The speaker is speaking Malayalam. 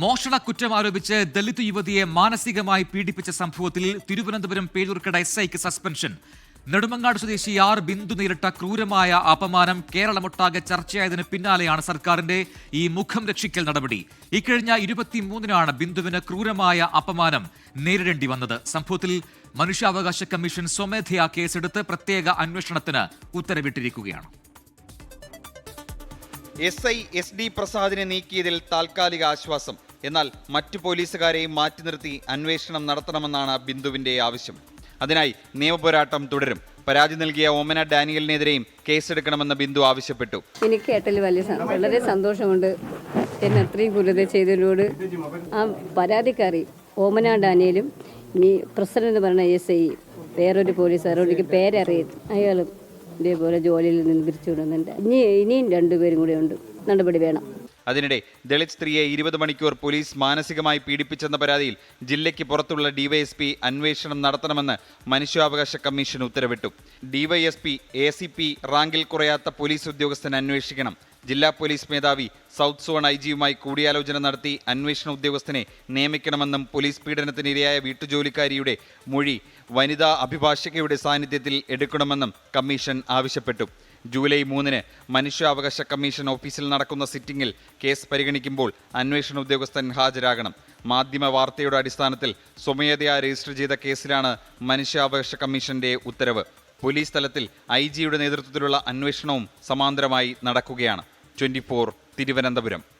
മോഷണ കുറ്റം ആരോപിച്ച് ദളിത് യുവതിയെ മാനസികമായി പീഡിപ്പിച്ച സംഭവത്തിൽ തിരുവനന്തപുരം പേരൂർക്കട എസ് ഐക്ക് സസ്പെൻഷൻ. നെടുമങ്ങാട് സ്വദേശി ആർ ബിന്ദു നേരിട്ട ക്രൂരമായ അപമാനം കേരളമൊട്ടാകെ ചർച്ചയായതിന് പിന്നാലെയാണ് സർക്കാരിന്റെ ഈ മുഖം രക്ഷിക്കൽ നടപടി. ഇക്കഴിഞ്ഞ ഇരുപത്തിമൂന്നിനാണ് ബിന്ദുവിന് ക്രൂരമായ അപമാനം നേരിടേണ്ടി വന്നത്. സംഭവത്തിൽ മനുഷ്യാവകാശ കമ്മീഷൻ സ്വമേധയാ കേസെടുത്ത് പ്രത്യേക അന്വേഷണത്തിന് ഉത്തരവിട്ടിരിക്കുകയാണ്. എസ് ഐ എസ് ഡി പ്രസാദിനെ നീക്കിയതിൽ താൽക്കാലിക ആശ്വാസം. എന്നാൽ മറ്റു പോലീസുകാരെയും മാറ്റി നിർത്തി അന്വേഷണം നടത്തണമെന്നാണ് ബിന്ദുവിന്റെ ആവശ്യം. അതിനായി നിയമപോരാട്ടം തുടരും. പരാതി നൽകിയ ഓമന ഡാനിയലിനെതിരെയും കേസെടുക്കണമെന്ന് ബിന്ദു ആവശ്യപ്പെട്ടു. എനിക്ക് കേട്ടതിൽ വലിയ വളരെ സന്തോഷമുണ്ട്. എന്നെ അത്രയും ക്രൂരത ചെയ്തതിനോട് ആ പരാതിക്കാരി ഓമന ഡാനിയലും ഈ പ്രസിഡന്റ് പറഞ്ഞ എസ് ഐ വേറൊരു പോലീസുകാരോ എനിക്ക് പേരറിയത് അയാളും ഇതേപോലെ ജോലിയിൽ നിന്ന് പിരിച്ചു വിടുന്നുണ്ട് ഇനി ഇനിയും രണ്ടുപേരും കൂടെ ഉണ്ട്. നടപടി വേണം. അതിനിടെ ദളിത് സ്ത്രീയെ ഇരുപത് മണിക്കൂർ പോലീസ് മാനസികമായി പീഡിപ്പിച്ചെന്ന പരാതിയിൽ ജില്ലയ്ക്ക് പുറത്തുള്ള ഡിവൈഎസ്പി അന്വേഷണം നടത്തണമെന്ന് മനുഷ്യാവകാശ കമ്മീഷൻ ഉത്തരവിട്ടു. ഡിവൈഎസ്പി എ സി പി റാങ്കിൽ കുറയാത്ത പോലീസ് ഉദ്യോഗസ്ഥൻ അന്വേഷിക്കണം. ജില്ലാ പോലീസ് മേധാവി സൗത്ത് സോൺ ഐ ജിയുമായി കൂടിയാലോചന നടത്തി അന്വേഷണ ഉദ്യോഗസ്ഥനെ നിയമിക്കണമെന്നും പോലീസ് പീഡനത്തിനിരയായ വീട്ടുജോലിക്കാരിയുടെ മൊഴി വനിതാ അഭിഭാഷകയുടെ സാന്നിധ്യത്തിൽ എടുക്കണമെന്നും കമ്മീഷൻ ആവശ്യപ്പെട്ടു. ജൂലൈ മൂന്നിന് മനുഷ്യാവകാശ കമ്മീഷൻ ഓഫീസിൽ നടക്കുന്ന സിറ്റിംഗിൽ കേസ് പരിഗണിക്കുമ്പോൾ അന്വേഷണ ഉദ്യോഗസ്ഥൻ ഹാജരാകണം. മാധ്യമ വാർത്തയുടെ അടിസ്ഥാനത്തിൽ സ്വമേധയാ രജിസ്റ്റർ ചെയ്ത കേസിലാണ് മനുഷ്യാവകാശ കമ്മീഷന്റെ ഉത്തരവ്. പോലീസ് തലത്തിൽ ഐ ജിയുടെ നേതൃത്വത്തിലുള്ള അന്വേഷണവും സമാന്തരമായി നടക്കുകയാണ്. ട്വന്റി തിരുവനന്തപുരം.